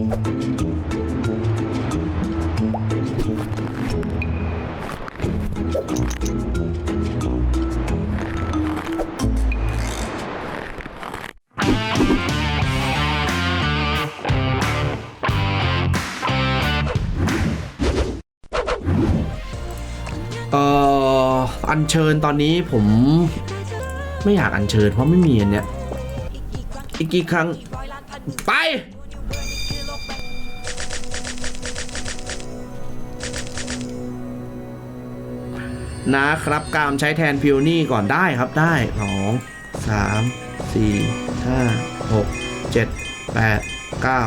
เอ่ออัญเชิญตอนนี้ผมไม่อยากอัญเชิญเพราะไม่มีอันเนี้ยอีกกี่ครั้งไป นะครับกามใช้แทนพิวนี่ก่อนได้ครับได้สองสามสี่ห้าหกเจ็ดแปดเก้า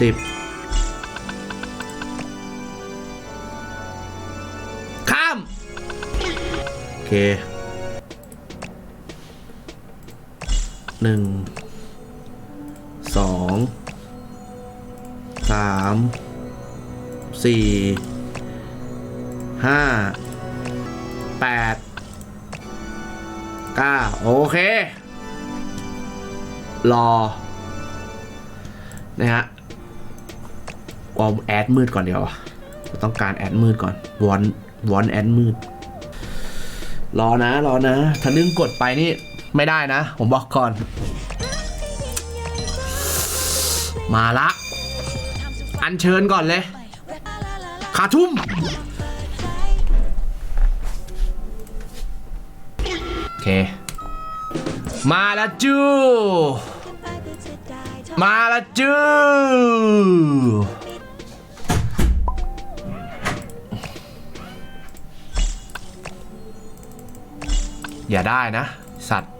สิบข้าม โอเคหนึ่งสองสามสี่ห้า แปดเก้าโอเค รอ นะฮะวอลแอดมืดก่อนเดียวต้องการแอดมืดก่อนวอนวอนแอดมืด รอนะ รอนะ ถ้านึ่งกดไปนี่ไม่ได้นะ ผมบอกก่อน มาละ อันเชิญก่อนเลย ขาทุ่ม มาล้วจูมาล้วจูอย่าได้นะ สัตว์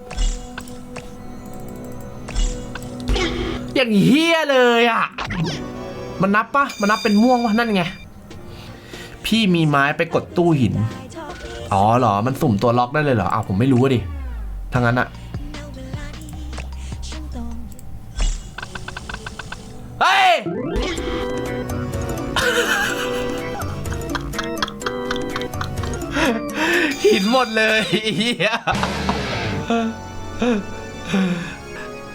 อย่างเฮี้ยเลยอะ มันนับปะมันนับเป็นม่วงวะนั่นไง พี่มีไม้ไปกดตู้หิน อ๋อเหรอ มันสุ่มตัวล็อกได้เลยเหรออ้าวผมไม่รู้ดิทางนั้นอะเฮ้ย หินหมดเลยเฮีย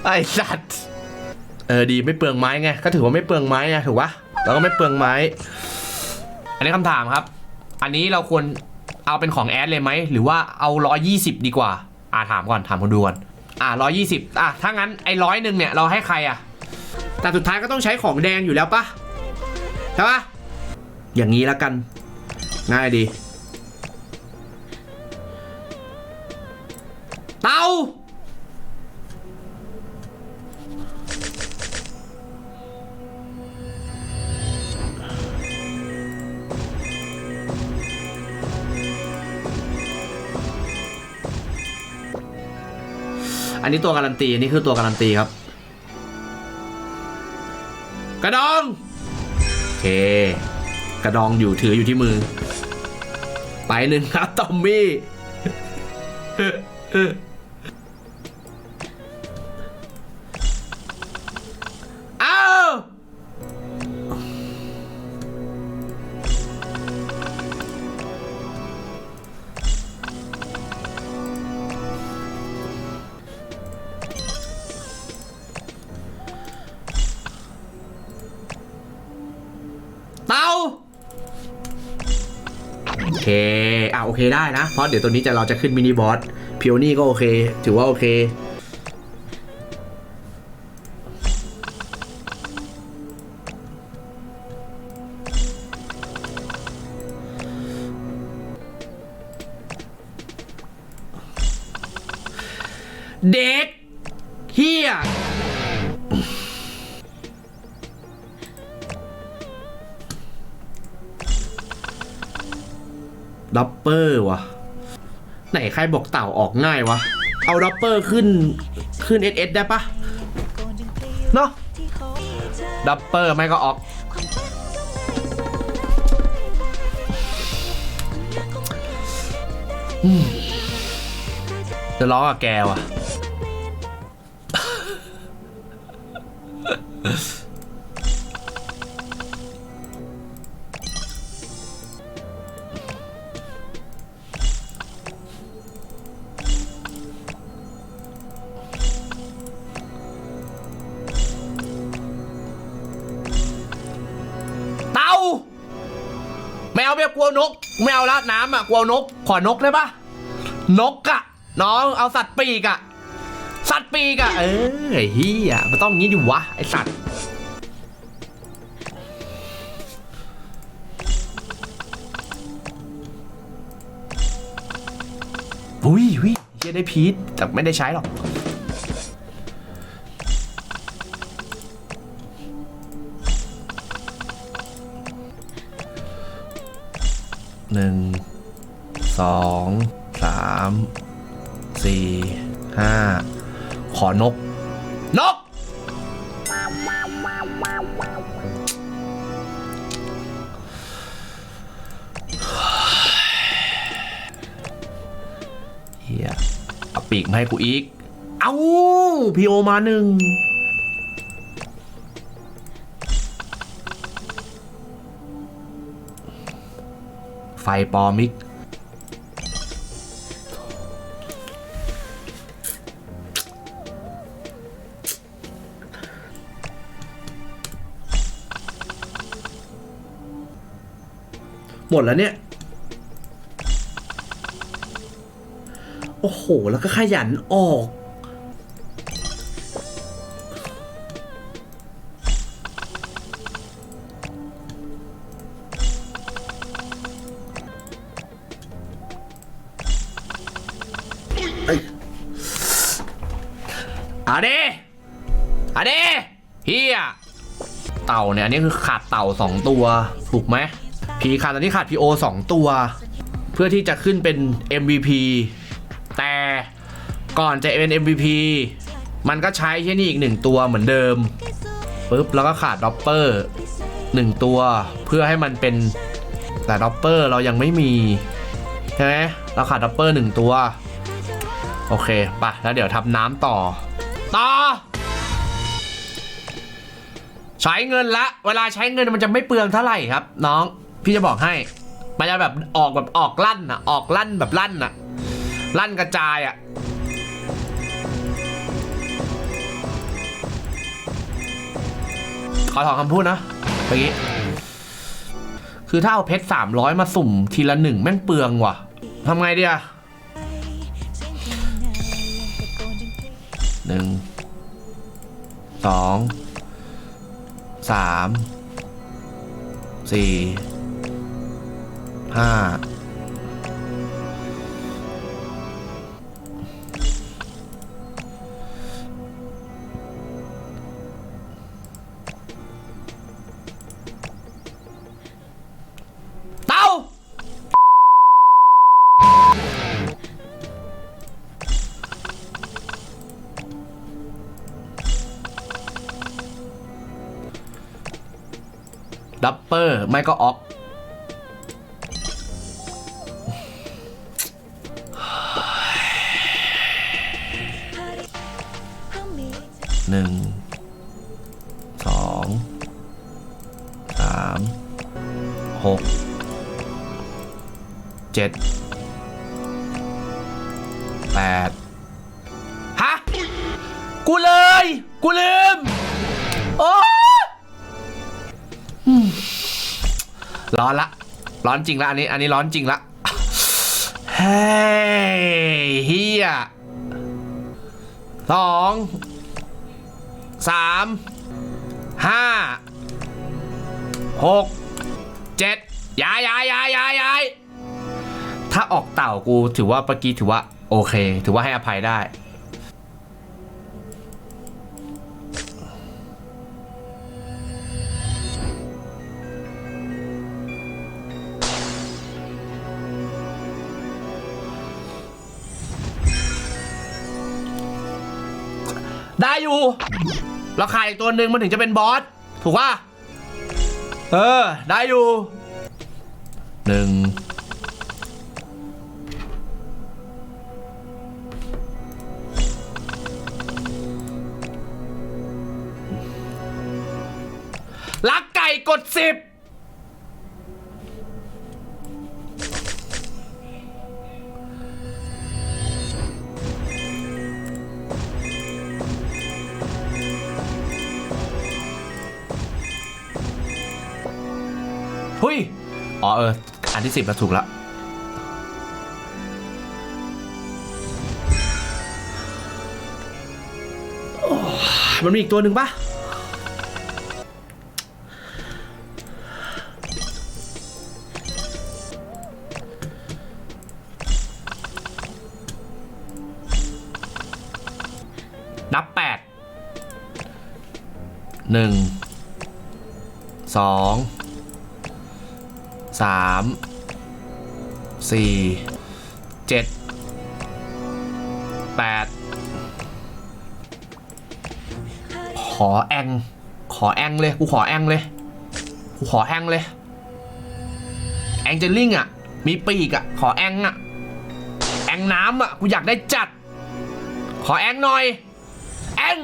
ไอสัตว์เออดีไม่เปลืองไม้ไง ก็ถือว่าไม่เปลืองไม้ไงถูกปะแล้วก็ไม่เปลืองไม้ อันนี้คำถามครับ อันนี้เราควร เอาเป็นของแอดเลยไหม หรือว่าเอา 120 ดีกว่า อ่าถามก่อนถามคนดูก่อน อ่า120 อะถ้างั้นไอ้ร้อยหนึ่งเนี่ยเราให้ใครอะ แต่สุดท้ายก็ต้องใช้ของแดงอยู่แล้วปะใช่ปะอย่างนี้แล้วกัน ง่ายดี เตา อันนี้ตัวการันตีอันนี้คือตัวการันตีครับ กระดองโอเค กระดองอยู่ถืออยู่ที่มือ ไปหนึ่งครับ ตอมมี่ เค อะโอเคได้นะ เพราะเดี๋ยวตัวนี้จะเราจะขึ้นมินิบอสพิโอนี่ก็โอเค ถือว่าโอเค เด็กเฮีย ดับเปอร์วะไหนใครบอกเต่าออกง่ายวะ เอาดับเปอร์ขึ้นขึ้น SS ได้ปะเนาะดับเปอร์ไม่ก็ออก จะร้องกับแกว่ะ เอาไม่กลัวนก ไม่เอาละน้ำอะกลัวนก ขอนกได้ปะนกอะน้องเอาสัตว์ปีกอะสัตว์ปีกอะเออไอ้เฮียมันต้องงี้ดิวะไอสัตว์อุ้ยอุ้ยเฮียได้พีทแต่ไม่ได้ใช้หรอก องสามสี่ห้าขอนก นก เฮียเอาปีกมาให้กูอีก เอาพีโอมาหนึ่งไฟปอมิก หมดแล้วเนี่ย โอ้โห แล้วก็ขยันออก เอาดิเอาดิเฮียเต่าเนี่ย อันนี้คือขาดเต่าสองตัว ถูกไหม พีขาดตอนนี้ขาดพีโอสองตัว เพื่อที่จะขึ้นเป็น MVP แต่ก่อนจะเป็น MVP มันก็ใช้แค่นี้อีกหนึ่งตัวเหมือนเดิมปุ๊บแล้วก็ขาดด็อปเปอร์หนึ่งตัวเพื่อให้มันเป็นแต่ด็อปเปอร์เรายังไม่มีใช่ไหมเราขาดด็อปเปอร์หนึ่งตัว โอเคปะแล้วเดี๋ยวทำน้ำต่อ ต่อ ใช้เงินละ เวลาใช้เงินมันจะไม่เปลืองเท่าไหร่ครับ น้อง พี่จะบอกให้ มันจะแบบออกแบบออกลั่นอะออกลั่นแบบลั่นอะลั่นกระจายอะขอถอนคำพูดนะเมื่อกี้คือถ้าเอาเพชรสามร้อยมาสุ่มทีละหนึ่งแม่งเปลืองว่ะทำไงดีอะหนึ่งสองสามสี่ ห้าเต้าดับเปอร์ ไม่ก็ออก หนึ่งสองสามหกเจ็ดแปดฮะ กูเลย กูลืม โอ้ร้อนละ ร้อนจริงละ อันนี้ อันนี้ร้อนจริงละ เฮ้ยเฮียสอง สามห้าหกเจ็ดย้ายย้ายย้ายย้ายย้ายถ้าออกเต่ากูถือว่าเมื่อกี้ถือว่า โอเค ถือว่าให้อภัยได้ได้อยู่ เราขายอีกตัวหนึ่งมันถึงจะเป็นบอส ถูกป่ะ เออ ได้อยู่หนึ่งลักไก่กดสิบ เออ อันที่สิบมาถูกแล้วโอ้ยมันมีอีกตัวหนึ่งปะนับแปดหนึ่งสอง สามสี่เจ็ดแปดขอแองขอแองเลย กูขอแองเลย กูขอแองเลย แองเจลิงอะ มีปีกอะ ขอแองอะ แองน้ำอะ กูอยากได้จัด ขอแองหน่อย แอง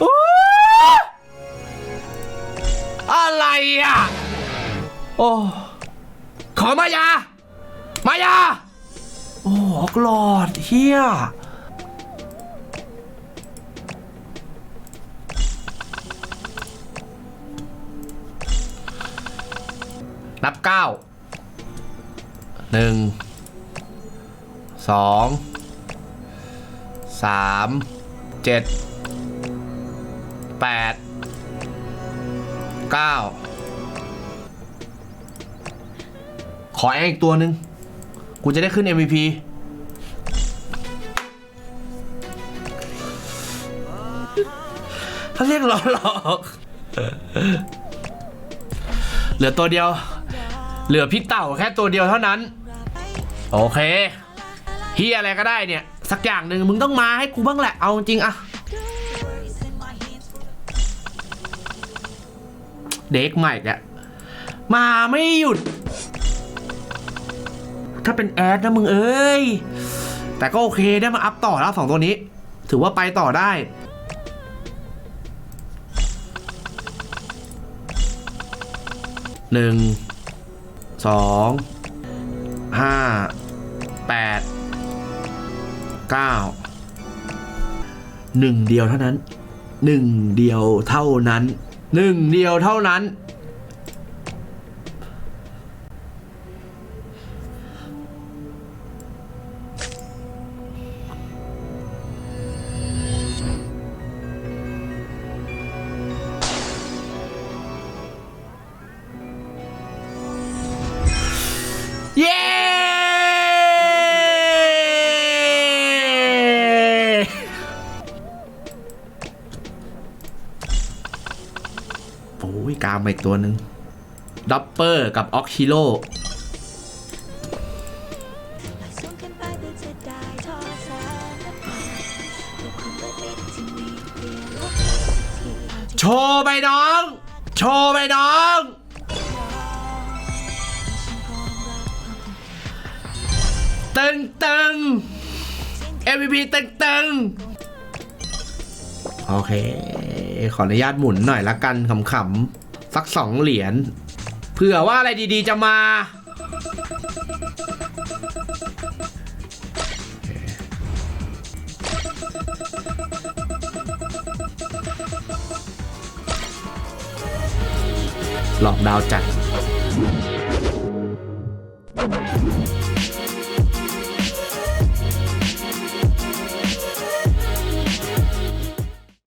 โอ้ อะไรอะ โอ้ ขอมายา มายา โอ้ออกหลอดเฮียนับเก้าหนึ่งสองสามเจ็ดแปด เก้าขอแองอีกตัวหนึ่งกูจะได้ขึ้น MVP เขาเรียกหลอกหลอกเหลือตัวเดียว เหลือพี่เต่าแค่ตัวเดียวเท่านั้น โอเคเฮียอะไรก็ได้เนี่ย สักอย่างหนึ่งมึงต้องมาให้กูบ้างแหละ เอาจริงอะ เด็กใหม่อะมาไม่หยุด ถ้าเป็นแอดนะมึงเอ้ย แต่ก็โอเคได้มาอัพต่อแล้วสองตัวนี้ ถือว่าไปต่อได้หนึ่งสองห้าแปดเก้าหนึ่งเดียวเท่านั้นหนึ่งเดียวเท่านั้น หนึ่งเดียวเท่านั้นามมาอีกตัวหนึ่งดับเปอร์กับออกชิโร่สูงขึ้นไปเพื่อจะได้ทอดแสงแลโชว์ไปน้อง โชว์ไปน้อง ตึงตึง MVP ตึงตึงโอเค ขออนุญาตหมุนหน่อยละกันขำๆ สักสองเหรียญเผื่อว่าอะไรดีๆจะมา หลอกดาวจัด